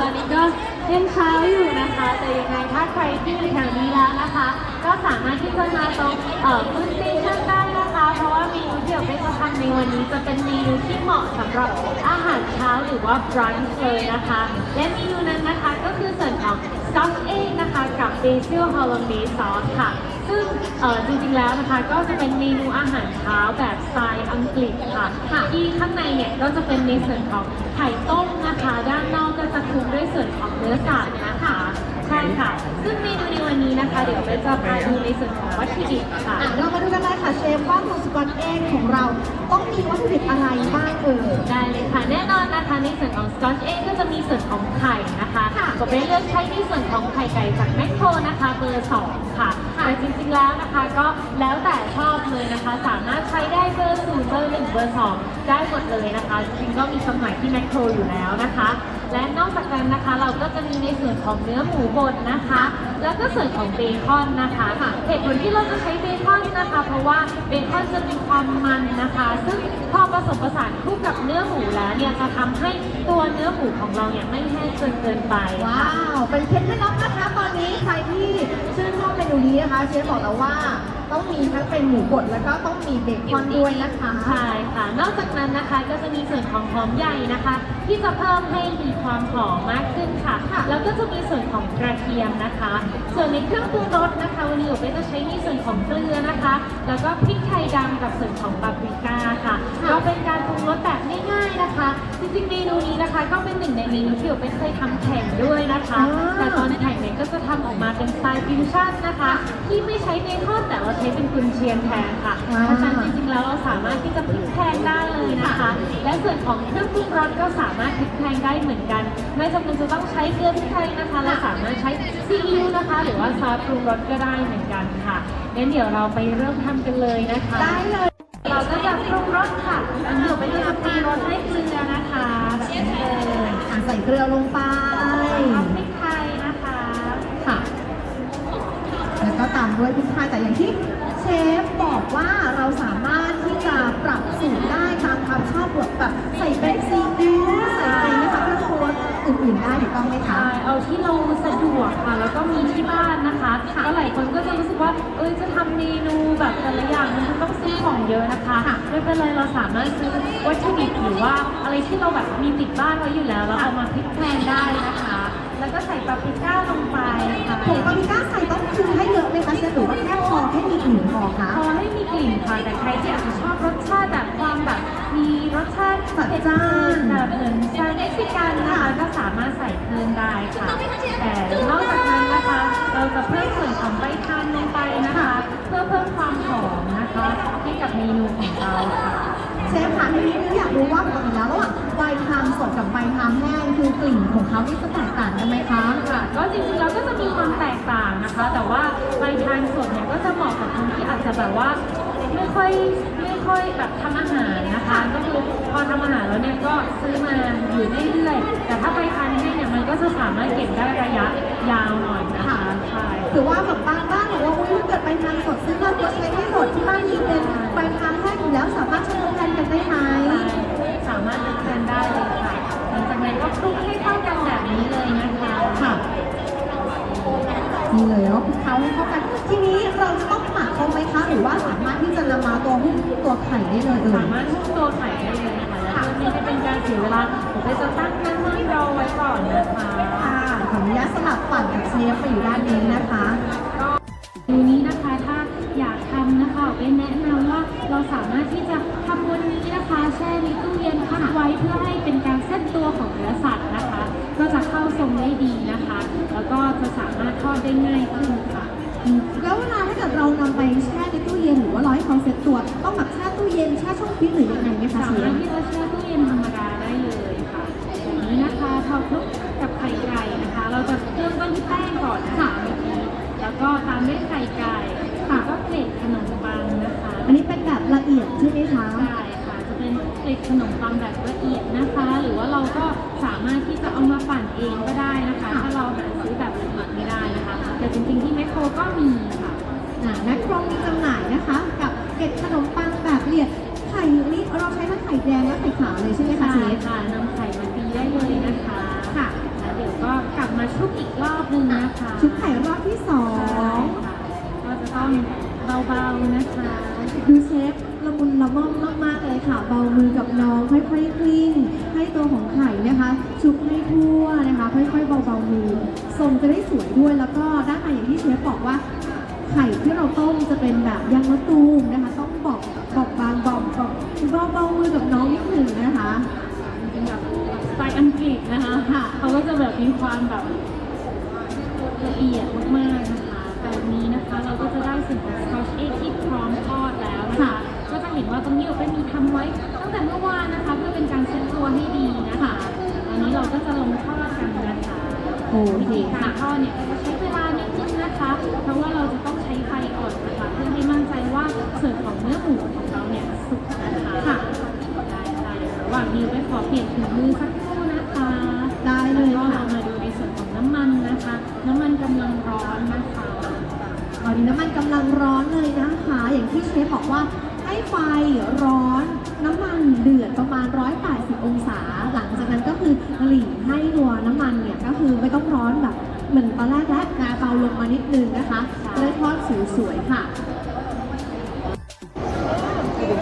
ตอนนี้ก็ยังเช้าอยู่นะคะ แต่ยังไงถ้าใครที่อยู่แถวนี้แล้วนะคะ ก็สามารถที่จะมาตรงเอ่อฟู้ดสเตชันได้นะคะ เพราะว่าเมนูที่เราไปจะทำในวันนี้จะเป็นเมนูที่เหมาะสำหรับอาหารเช้าหรือว่า brunch เลยนะคะ และเมนูนั้นนะคะก็คือส่วนของ Scotch egg นะคะกับ basil hollandaise sauce ค่ะ ซึ่งเอ่อจริงๆแล้วนะคะก็จะเป็นเมนูอาหารเช้าแบบสไตล์อังกฤษค่ะค่ะที่ข้างในเนี่ยก็จะเป็นในส่วนของไข่ต้มนะคะ ด้านนอกก็จะคลุมด้วยส่วนของเนื้อสัตว์นะคะใช่ค่ะ ซึ่งเมนูในวันนี้นะคะ เดี๋ยวเบนจะพาดูในส่วนของวัตถุดิบค่ะอะเรามาดูกันเลยค่ะเชฟว่าตัวสกอตเองของเราต้องมีวัตถุดิบอะไรบ้างเอ่ยได้เลยค่ะแน่นอนนะคะในส่วนของสกอตเองก็จะมีส่วนของไข่นะคะค่ะก็เป็นเลือกใช้ในส่วนของไข่ไก่จากแมคโครนะคะเบอร์สอง ค่ะแต่จริงๆแล้วนะคะก็แล้วแต่ชอบเลยนะคะ สามารถใช้ได้เบอร์ศูนย์เบอร์หนึ่งเบอร์สองได้หมดเลยนะคะจริงๆก็มีจำหน่ายที่แมคโครอยู่แล้วนะคะ และนอกจากนั้นนะคะ เราก็จะมีในส่วนของเนื้อหมูบดนะคะ แล้วก็ส่วนของเบคอนนะคะเหตุผลที่เราจะใช้เบคอนนะคะ เพราะว่าเบคอนจะมีความมันนะคะ ซึ่งพอผสมผสานคู่กับเนื้อหมูแล้วเนี่ยจะทำให้ตัวเนื้อหมูของเราเนี่ยไม่แห้งจนเกินไปว้าวเป็นเคล็ดลับนะคะ ตอนนี้ใครที่ชื่นชอบเมนูนี้นะคะเชฟบอกแล้วว่า ต้องมีทั้งเป็นหมูบดแล้วก็ต้องมีเบคอนด้วยนะคะ ใช่ค่ะ นอกจากนั้นนะคะก็จะมีส่วนของหอมใหญ่นะคะ ที่จะเพิ่มให้มีความหอมมากขึ้นค่ะค่ะแล้วก็จะมีส่วนของกระ เทียมนะคะ ส่วนในเครื่องปรุงรสนะคะ วันนี้หนูก็จะใช้ในส่วนของเกลือนะคะ แล้วก็พริกไทยดำกับส่วนของปาปริก้าค่ะก็เป็นการปรุงรสแบบง่ายๆนะคะ จริงๆเมนูนี้นะคะ ก็เป็นหนึ่งในเมนูที่หนูเป็นเคยทำแข่งด้วยนะคะอ่าแต่ตอนแข่งเนี่ยก็จะทำออกมาเป็นสไตล์ฟิวชั่นนะคะ ที่ไม่ใช้เบคอนแต่เราใช้เป็นกุนเชียงแทนค่ะอ่าเพราะฉะนั้นจริงๆแล้วเราสามารถที่จะพลิกแพลงได้เลยนะคะ และส่วนของเครื่องปรุงรสก็สามารถพลิกแพลงได้เหมือนกัน ไม่จำเป็นจะต้องใช้เกลือพริกไทยนะคะเราสามารถใช้ซีอิ๊วนะคะ หรือว่าซอสปรุงรสก็ได้เหมือนกันค่ะงั้นเดี๋ยวเราไปเริ่มทำกันเลยนะคะ ได้เลย เราก็จะปรุงรสค่ะอันนี้เราไปจะปรุงรสให้เกลือนะคะแบบนี้เลยอะใส่เกลือลงไปแล้วก็พริกไทยนะคะค่ะแล้วก็ตามด้วยพริกไทยแต่อย่างที่เชฟบอกว่าเราสามารถที่จะปรับสูตรได้ตามความชอบแบบใส่เป็นซีอิ๊ว อื่นๆได้ถูกต้องไหมคะ ใช่เอาที่เราสะดวกค่ะ แล้วก็มีที่บ้านนะคะก็หลายคนก็จะรู้สึกว่า เอ้ย จะทำเมนูแบบแต่ละอย่างมันต้องซื้อของเยอะนะคะ ค่ะ ไม่เป็นไร เราสามารถซื้อวัตถุดิบหรือว่าอะไรที่เราแบบมีติดบ้านไว้อยู่แล้วแล้วเอามาพลิกแพลงได้นะคะ แล้วก็ใส่ปาปริก้าลงไปค่ะผงปาปริก้าใส่ต้องคือให้เยอะไหมคะเชฟหรือว่าแค่พอให้มีกลิ่นพอคะ พอให้มีกลิ่นค่ะ แต่ใครที่อาจจะชอบรสชาติแบบความแบบมีรสชาติ จัดจ้านแบบเหมือนซานเม็กซิกันนะคะก็สามารถใส่เพิ่มได้ค่ะ แต่นอกจากนั้นนะคะ เราจะเพิ่มส่วนของใบทานลงไปนะคะ เพื่อเพิ่มความหอมนะคะ ให้กับเมนูของเราค่ะเชฟค่ะทีนี้อยากรู้ว่าปกติแล้วระหว่างใบทามสดกับใบทามแห้งคือกลิ่นของเขาที่จะแตกต่างกันไหมคะค่ะ ก็จริงๆเราก็จะมีความแตกต่างนะคะ แต่ว่าใบทานสดเนี่ยก็จะเหมาะกับคนที่อาจจะแบบว่าไม่ ค่อยไม่ค่อยแบบทำอาหารนะคะ ก็คือพอทำอาหารแล้วเนี่ยก็ซื้อมาอยู่เรื่อยๆแต่ถ้าใบทานแห้งเนี่ยมันก็จะสามารถเก็บได้ระยะยาวหน่อยนะคะใช่ถือว่าแบบบางบ้านบอกว่าอุ้ยเกิดใบทามสดซื้อมาตัวใช้ไม่หมดที่บ้านมีเป็นใบทามแห้งอยู่แล้วสามารถใช้ทดแทนกันได้ไหมสามารถเป็นแทนได้เลยค่ะหลังจากนั้นก็คลุกให้เข้ากันแบบนี้เลยนะคะค่ะนี่เลยเนาะคลุกเคล้าให้เข้ากันทีนี้เราจะต้องหมักเขาไหมคะหรือว่า สามารถที่จะนำมาตัวหุ้มตัวไข่ได้เลยเอสาอมารถทุบตัวไข่ได้เลยนะคะและเพื่อไม่ให้เป็นการเสียเวลาผมก็จะตั้งน้ำมันรอไว้ก่อนนะคะค่ะขออนุญาตสลับฝั่งกับเชฟไปอยู่ด้านนี้นะคะก็เมนูนี้นะคะถ้าอยากทำนะคะเป็นแนะนำว่าเราสามารถที่จะทำวันนี้นะคะแช่ในตู้เย็นพักไว้เพื่อให้เป็นการเส้นตัวของเนื้อสัตว์นะคะ ก็จะเข้าทรงได้ดีนะคะ แล้วก็จะสามารถทอดได้ง่ายขึ้น จริงๆที่แมคโครก็มีค่ะแมคโครมีจำหน่ายนะคะ กับเกล็ดขนมปังแบบเกลียดไข่นี่เราใช้ทั้งไข่แดงและไข่ขาวเลยใช่ไหมคะเชฟคะนำไข่มาตีได้เลยนะคะค่ะแล้วเดี๋ยวก็กลับมาชุบอีกรอบนึงนะคะชุบไข่รอบที่สองก็จะต้องเบาๆนะคะคือเชฟละมุนละม่อมมากๆเลยค่ะ เบามือกับน้องค่อยๆคลิ้ง ให้ตัวของไข่นะคะชุบให้ทั่วนะคะ ค่อยๆเบาๆมือทรงจะได้สวยด้วยแล้วก็ด้านในอย่างที่เชฟบอกว่า ไข่ที่เราต้มจะเป็นแบบยางมะตูมนะคะต้องบอกบอกบางบอกบอกเบาๆมือกับน้องนิดหนึ่งนะคะเป็นแบบสไตล์อังกฤษนะคะค่ะเขาก็จะแบบมีความแบบละเอียดมากๆนะคะแบบนี้นะคะ เราก็จะได้ส่วนของ scotch egg ที่พร้อมทอดแล้วนะคะค่ะ ก็จะเห็นว่าตรงนี้เราก็มีทำไว้ตั้งแต่เมื่อวานนะคะ เพื่อเป็นการเช็ดตัวให้ดีนะคะอันนี้เราก็จะลงทอดกันนะคะโอเคกาค่ะรทอดเนี่ยก็จะใช้เวลานิดนึงนะคะ เพราะว่าเราจะต้องใช้ไฟอ่อนนะคะเพื่อให้มั่นใจว่าส่วนของเนื้อหมูของเราเนี่ยสุกนะคะค่ะได้ค่ะเดี๋ยวระหว่างนี้ไปขอเปลี่ยนถุงมือสักครู่นะคะ ได้เลยแล้วก็ค่ะเรามาดูในส่วนของน้ำมันนะคะ น้ำมันกำลังร้อนนะคะตอนนี้น้ำมันกำลังร้อนเลยนะคะ อย่างที่เชฟบอกว่า ให้ไฟร้อนน้ำมันเดือดประมาณ 180 องศา หลังจากนั้นก็คือหลีให้ตัวน้ำมันเนี่ยก็คือไม่ต้องร้อนแบบเหมือนตอนแรกแล้วนะเบาลงมานิดนึงนะคะจะได้ทอดสวยๆค่ะ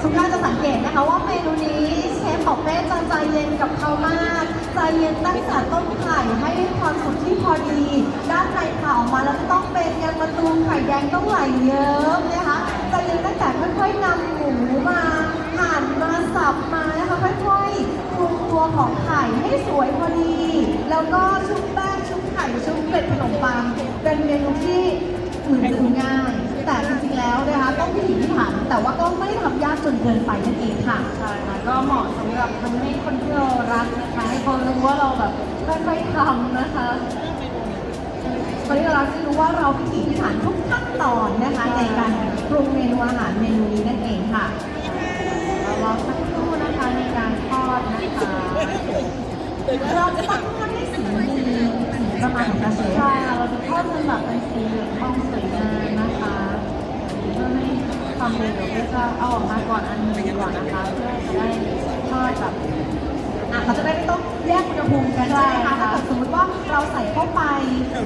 ทุกท่านจะสังเกตนะคะว่าเมนูนี้เชฟของเป้จะใจเย็นกับเขามากใจเย็นตั้งแต่ต้มไข่ให้ความสุกที่พอดี ด้านในผ่าออกมาแล้วจะต้องเป็นยางมะตูมไข่แดงต้องไหลเยิ้มนะคะ ใจเย็นตั้งแต่ค่อยๆนำหมูมาหั่นมาสับมานะคะค่อยๆปรุงตัวของไข่ให้สวยพอดี แล้วก็ชุบแป้งชุบไข่ชุบเกล็ดขนมปังเป็นเมนูที่เหมือนจะดูง่าย แต่จริงๆแล้วนะคะต้องพิถีพิถันแต่ว่าก็ไม่ได้ทำยากจนเกินไปนั่นเองค่ะ ใช่ค่ะก็เหมาะสำหรับทำให้คนที่เรารักนะคะให้เขารู้ว่าเราแบบค่อยๆทำนะคะวันนี้เรารักจะรู้ว่าเราพิถีพิถันทุกขั้นตอนนะคะในการ ปรุงเมนูอาหารเมนูนี้นั่นเองค่ะเรารอสักครู่นะคะในการทอดนะคะเราจะต้องทำให้สีดีสีประมาณของกระเชฟใช่ค่ะเราจะทอดจนแบบเป็นสีเหลืองทองสวยงามนะคะเพื่อไม่ความเร็วเดี๋ยวก็จะเอาออกมาก่อนอันนึงก่อนนะคะเพื่อจะได้ทอดแบบอะเขาจะได้ไม่ต้องแยกอุณหภูมิกันใช่ไหมคะถ้าเกิดสมมติว่าเราใส่เข้าไป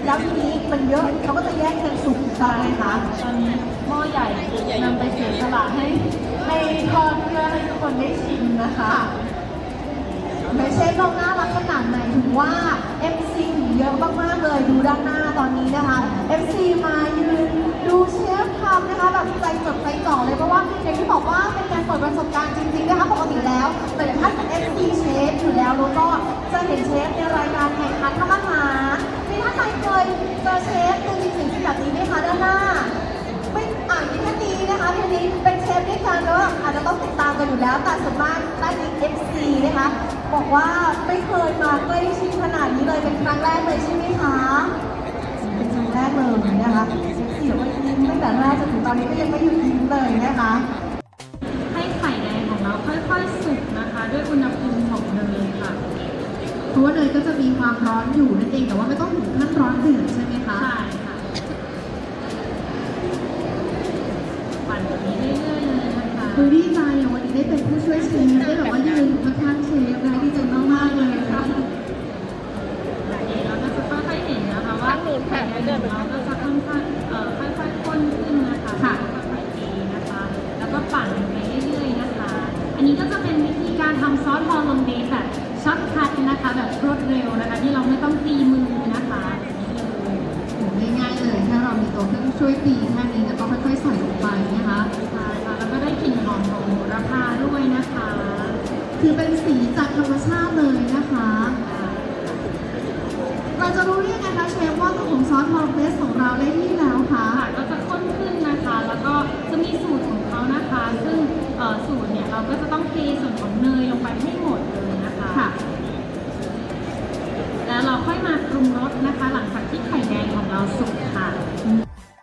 แล้วทีนี้มันเยอะเขาก็จะแยกกันสุกใช่ไหมคะตอนนี้ หม้อใหญ่นำไปเสียสละให้ให้ทอดเพื่อให้ทุกคนได้ชิมนะคะแม่เชฟเราน่ารักขนาดไหนถึงว่า FC เยอะมากๆเลยดูด้านหน้าตอนนี้นะคะ FC มายืนดูเชฟทำนะคะแบบใจจดใจจ่อเลยเพราะว่าอย่างที่บอกว่าเป็นการเปิดประสบการณ์จริงๆนะคะปกติแล้ว แต่ท่าเป็น FC เชฟอยู่แล้วแล้วก็จะเห็นเชฟในรายการแข่งขันทำอาหารมีท่านใดเคยเจอเชฟตัวจริงๆแบบนี้ไหมคะด้านหน้า นี้นะคะทีนี้เป็นเชฟด้วยกันแล้วอาจจะต้องติดตามกันอยู่แล้วแต่ส่วนมากด้านนี้ FC นะคะบอกว่าไม่เคยมาใกล้ชิดขนาดนี้เลยเป็นครั้งแรกเลยใช่ไหมคะเป็นครั้งแรกเลยนะคะ FC บอกว่ายิ้มตั้งแต่แรกจนถึงตอนนี้ก็ยังไม่หยุดยิ้มเลยนะคะให้ไข่แดงของเราค่อยๆสุกนะคะ ด้วยอุณหภูมิของเนยค่ะเพราะว่าเนยก็จะมีความร้อนอยู่นั่นเองแต่ว่าไม่ต้องถึงขั้นร้อนเดือดใช่ไหมคะใช่ค่ะปั่นแบบนี้เรื่อยๆเลยนะ คือดีใจอะวันนี้ได้เป็นผู้ช่วยเชฟได้แบบว่ายืนอยู่ข้างๆเชฟ คือเป็นสีจากธรรมชาติเลยนะคะ เราจะรู้ได้ยังไงคะเชฟว่าตัวของซอสฮอลเบสของเราได้ที่แล้วคะค่ะก็จะข้นขึ้นนะคะ แล้วก็จะมีสูตรของเขานะคะ ซึ่งเอ่อสูตรเนี่ยเราก็จะต้องเทส่วนของเนยลงไปให้หมดเลยนะคะค่ะ แล้วเราค่อยมาปรุงรสนะคะ หลังจากที่ไข่แดงของเราสุกค่ะ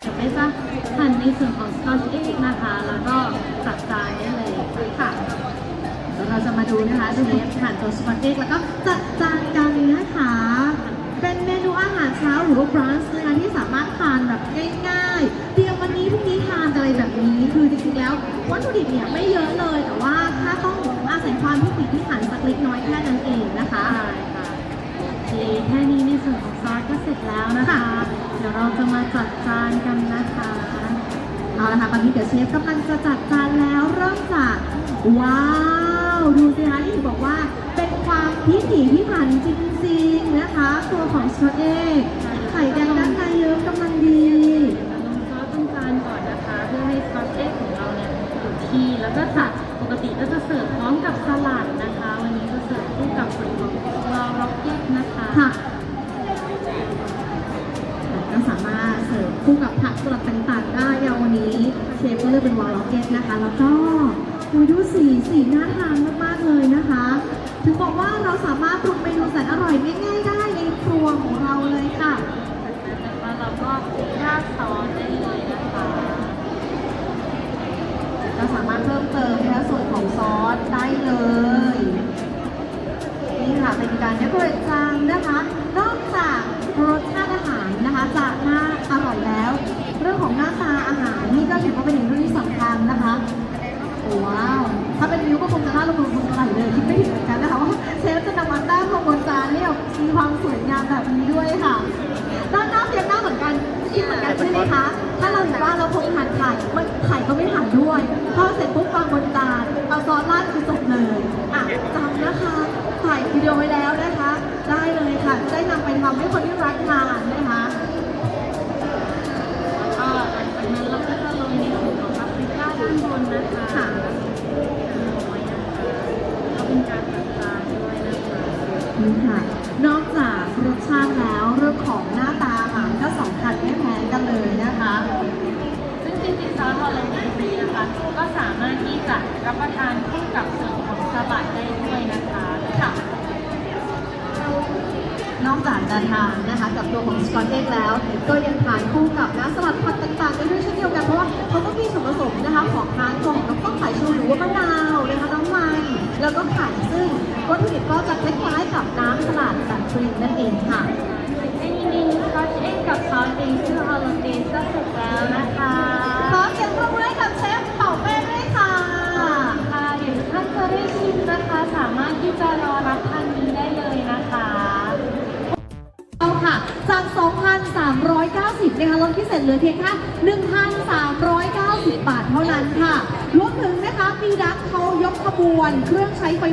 เดี๋ยวไปจะหั่นในส่วนของสกอตเอ็กนะคะ แล้วก็จัดจานได้เลยค่ะแล้ว เราจะมาดูนะคะเชฟผ่านตัวสปาเกตแล้วก็จัดจานกันนะคะ เป็นเมนูอาหารเช้าหรือว่าบรันช์นะคะที่สามารถทานแบบง่ายๆเตรียมวันนี้พรุ่งนี้ทานอะไรแบบนี้คือจริงๆแล้ว วัตถุดิบเนี่ยไม่เยอะเลย แต่ว่าถ้าต้องอาศัยความพิถีพิถันสักเล็กน้อยแค่นั้นเองนะคะใช่ค่ะโอเคแค่นี้ในส่วนของซอสก็เสร็จแล้วนะคะ เดี๋ยวเราจะมาจัดจานกันนะคะเอาละค่ะตอนนี้เดี๋ยวเชฟกำลังจะจัดจานแล้วเริ่มจากว้าว ดูสิคะที่บอกว่าเป็นความพิถีพิถันจริงๆนะคะ ตัวของชอตเอกไข่แดงด้านในเยอะ ราก็ราดซอสได้เลยนะคะ เราสามารถเพิ่มเติมนะคะส่วนของซอสได้เลย นี่ค่ะเป็นการเดคอเรทจานนะคะ นอกจากรสชาติอาหารนะคะจะน่าอร่อยแล้ว เรื่องของหน้าตาอาหารนี่ก็ถือว่าเป็นอีกเรื่องที่สำคัญนะคะว้าว ถ้าเป็นวิวก็คงจะน่าลงทุนคนไข่เลยคิดไม่ถึงเหมือนกันนะคะว่าเชฟจะนำมาตั้งลงบนจานนี่แบบมีความสวยงามแบบนี้ด้วยค่ะ ไหมคะ ถ้าเราอยู่บ้านเราคงทานไข่มันไข่ก็ไม่ทานด้วยพอเสร็จปุ๊บวางบนจานเอาซอสราดคือจบเลยอะจำนะคะถ่ายวิดีโอไว้แล้วนะคะ ได้เลยค่ะ จะได้นำไปทำให้คน รับประทานคู่กับส่วนของสลัดได้ด้วยนะคะค่ะนอกจากจะทานนะคะกับตัวของสกอตเทกแล้ว ก็ยังทานคู่กับน้ำสลัดผักต่างๆได้ด้วยเช่นเดียวกันเพราะว่าเขาก็มีส่วนผสมนะคะของทานของน้ำข้นสายชูหรือว่ามะนาวนะคะน้ำมัน แล้วก็ไข่ซึ่งวัตถุดิบก็จะคล้ายๆกับน้ำสลัดแบบครีมนั่นเองค่ะ จะรอรับทานนี้ได้เลยนะคะเอาค่ะจาก 2,390นะคะลดพิเศษเหลือเพียงแค่1,390 บาทเท่านั้นค่ะรวมถึงนะคะมีดักเขายกขบวนเครื่องใช้ไฟ